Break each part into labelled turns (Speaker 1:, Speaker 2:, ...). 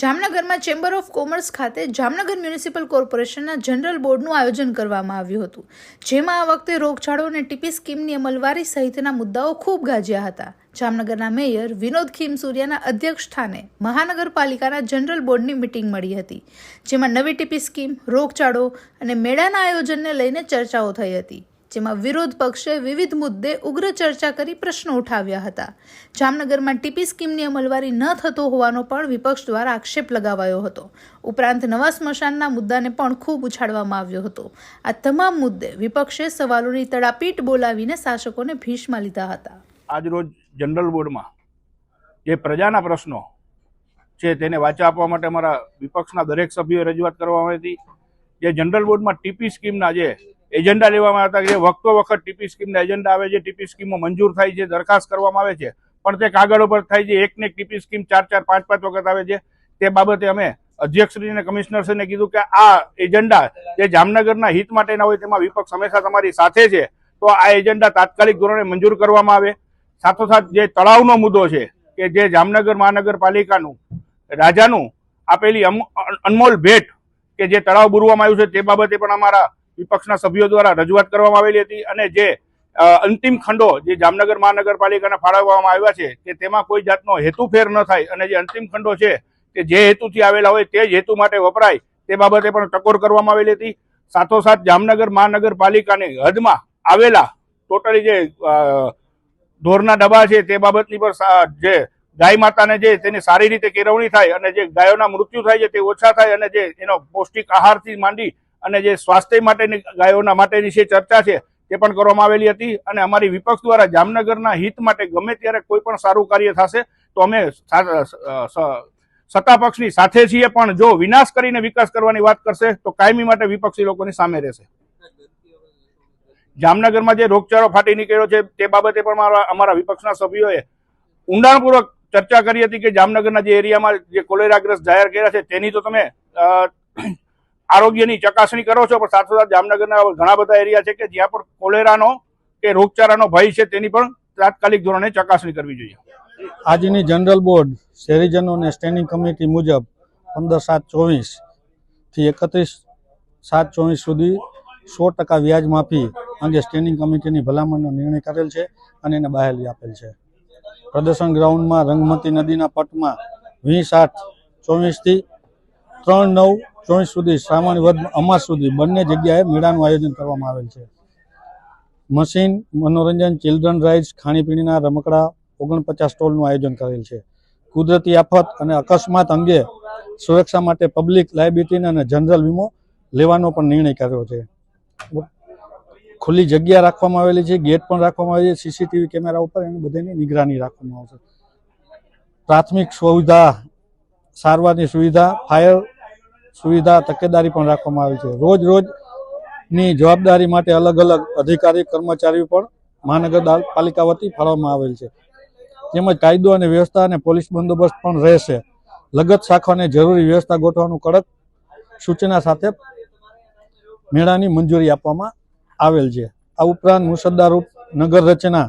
Speaker 1: જામનગરમાં chamber of commerce ખાતે Jamnagar municipal કોર્પોરેશનના જનરલ બોર્ડનું આયોજન કરવામાં આવ્યું હતું, જેમાં આ વખતે રોગચાળો અને ટીપી સ્કીમની અમલવારી સહિતના મુદ્દાઓ ખૂબ ગાજ્યા હતા. જામનગરના મેયર વિનોદ ખીમસુરિયાના અધ્યક્ષ સ્થાને મહાનગરપાલિકાના જનરલ બોર્ડની મિટિંગ મળી હતી, જેમાં નવી ટીપી સ્કીમ, રોગચાળો અને મેળાના આયોજનને લઈને ચર્ચાઓ થઈ હતી. જેમાં વિરોધ પક્ષે વિવિધ મુદ્દે ઉગ્ર ચર્ચા કરી પ્રશ્નો ઉઠાવ્યા હતા. જામનગરમાં ટીપી સ્કીમની અમલવારી ન થતો હોવાનો પણ વિપક્ષ દ્વારા આક્ષેપ લગાવાયો હતો. ઉપરાંત નવા સ્મશાનના મુદ્દાને પણ ખૂબ ઉછાળવામાં આવ્યો હતો. આ તમામ મુદ્દે વિપક્ષે સવાલોની તડાપીટ બોલાવીને શાસકોને ભીષમાં લીધા હતા.
Speaker 2: આજરોજ જનરલ બોર્ડમાં જે પ્રજાના પ્રશ્નો છે તેને વાચા આપવા માટે અમારા વિપક્ષના દરેક સભ્યોએ રજૂઆત કરવામાં આવી હતી. જે જનરલ બોર્ડમાં ટીપી સ્કીમના જે એજન્ડા લેવામાં આવતા જે વખતો વખત ટીપી સ્કીમના એજન્ડા આવે છે, ટીપી સ્કીમો મંજૂર થાય છે, દરખાસ્ત કરવામાં આવે છે, પણ તે કાગળ ઉપર થાય છે, એકને એક ટીપી સ્કીમ ચાર ચાર પાંચ પાંચ વખત આવે છે, તે બાબતે અમે અધ્યક્ષશ્રી અને કમિશનરશ્રીને કીધું કે આ એજન્ડા જે જામનગરના હિત માટેના હોય તેમાં વિપક્ષ હંમેશા તમારી સાથે છે, તો આ એજન્ડા તાત્કાલિક ધોરણે મંજૂર કરવામાં આવે. સાથોસાથ જે તળાવનો મુદ્દો છે કે જે જામનગર મહાનગરપાલિકાનું રાજાનું આપેલી અનમોલ ભેટ કે જે તળાવ બુરવામાં આવ્યું છે, તે બાબતે પણ અમારા વિપક્ષના સભ્યો દ્વારા રજૂઆત કરવામાં આવેલી હતી અને જે અંતિમ ખંડો જે જામનગર મહાનગરપાલિકાને ફાળવવામાં આવ્યા છે કે તેમાં કોઈ જાતનો હેતુફેર ન થાય અને જે અંતિમ ખંડો છે કે જે હેતુથી આવેલા હોય તે જ હેતુ માટે વપરાય તે બાબતે પણ ટકોર કરવામાં આવેલી હતી. સાથોસાથ જામનગર મહાનગરપાલિકાની હદમાં આવેલા ટોટલી જે ઢોરના ડબ્બા છે તે બાબતની પણ જે ગાય માતાને જે તેની સારી રીતે કેળવણી થાય અને જે ગાયોના મૃત્યુ થાય છે તે ઓછા થાય અને જે એનો પૌષ્ટિક આહારથી માંડી અને જે સ્વાસ્થ્ય માટેની ગાયોના માટેની જે ચર્ચા છે, તે પણ કરવામાં આવેલી હતી. અને અમારી વિપક્ષ દ્વારા જામનગરના હિત માટે ગમે ત્યારે કોઈ પણ સારું કાર્ય થશે, તો અમે સત્તા પક્ષની સાથે છીએ. પણ જો વિનાશ કરીને વિકાસ કરવાની વાત કરશે, તો કાયમી માટે વિપક્ષી લોકોની સામે રહેશે. જામનગરમાં જે રોગચાળો ફાટી નીકળ્યો છે, તે બાબતે પણ મારા, અમારા વિપક્ષના સભ્યોએ ઊંડાણપૂર્વક ચર્ચા કરી હતી કે જામનગરના જે એરિયામાં જે કોલેરાગ્રસ્ત જાહેર કર્યા છે, તેની તો તમે આરોગ્યની ચકાસણી કરો છો, પણ સાથોસાથ જામનગરના ઘણા બધા એરિયા છે કે જ્યાં પણ કોલેરાનો કે રોગચાળાનો ભય છે, તેની પણ તાત્કાલિક ધોરણે ચકાસણી કરવી જોઈએ.
Speaker 3: આજની જનરલ બોર્ડ શહેરીજનોને સ્ટેન્ડિંગ કમિટી મુજબ પંદર સાત ચોવીસથી એકત્રીસ સાત ચોવીસ સુધી સો ટકા વ્યાજ માફી અંગે સ્ટેન્ડિંગ કમિટીની ભલામણનો નિર્ણય કરેલ છે અને એને બહાલી આપેલ છે. પ્રદર્શન ગ્રાઉન્ડમાં રંગમતી નદીના પટમાં વીસ આઠ ચોવીસથી ત્રણ નવ ચોવીસ સુધી શ્રાવણ વધ અમાસ સુધી બંને જગ્યાએ મેળાનું આયોજન કરવામાં આવેલ છે. મશીન, મનોરંજન ચિલ્ડ્રન રાઇડ્સ ખાણીપીણીના રમકડા, ઓગણપચાસ સ્ટોલનું આયોજન કરેલ છે. કુદરતી આફત અને અકસ્માત અંગે સુરક્ષા માટે પબ્લિક લાયબિલિટી અને જનરલ વીમો લેવાનો પણ નિર્ણય કર્યો છે. ખુલ્લી જગ્યા રાખવામાં આવેલી છે, ગેટ પણ રાખવામાં આવેલી છે સીસીટીવી કેમેરા ઉપર એની બધાની નિગરાની રાખવામાં આવશે. પ્રાથમિક સુવિધા સારવારની સુવિધા, ફાયર સુવિધા, તકેદારી પણ રાખવામાં આવી છે. રોજ રોજની જવાબદારી માટે અલગ અલગ અધિકારી, કર્મચારીઓ પણ મહાનગરપાલિકા વતી ફાળવવામાં આવેલ છે. તેમજ કાયદો અને વ્યવસ્થા અને પોલીસ બંદોબસ્ત પણ રહેશે. લગત શાખાને જરૂરી વ્યવસ્થા ગોઠવવાનું કડક સૂચના સાથે મેળાની મંજૂરી આપવામાં આવેલ છે. આ ઉપરાંત મુસદ્દારૂપ નગર રચના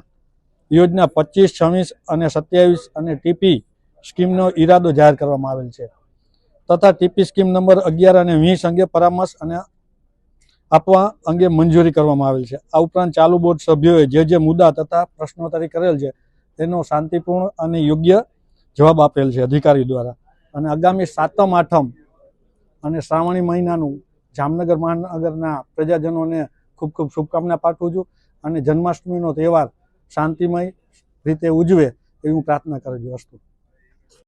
Speaker 3: યોજના પચીસ, છવ્વીસ અને સત્યાવીસ અને ટીપી સ્કીમનો ઈરાદો જાહેર કરવામાં આવેલ છે. તથા ટીપી સ્કીમ નંબર અગિયાર અને વીસ અંગે પરામર્શ અને આપવા અંગે મંજૂરી કરવામાં આવેલ છે. આ ઉપરાંત ચાલુ બોર્ડ સભ્યોએ જે જે મુદ્દા તથા પ્રશ્નોત્તરી કરેલ છે, તેનો શાંતિપૂર્ણ અને યોગ્ય જવાબ આપેલ છે અધિકારી દ્વારા. અને આગામી સાતમ, આઠમ અને શ્રાવણી મહિનાનું જામનગર મહાનગરના પ્રજાજનોને ખૂબ ખૂબ શુભકામના પાઠવું છું અને જન્માષ્ટમીનો તહેવાર શાંતિમય રીતે ઉજવે એવી હું પ્રાર્થના કરું છું અસ્તુ.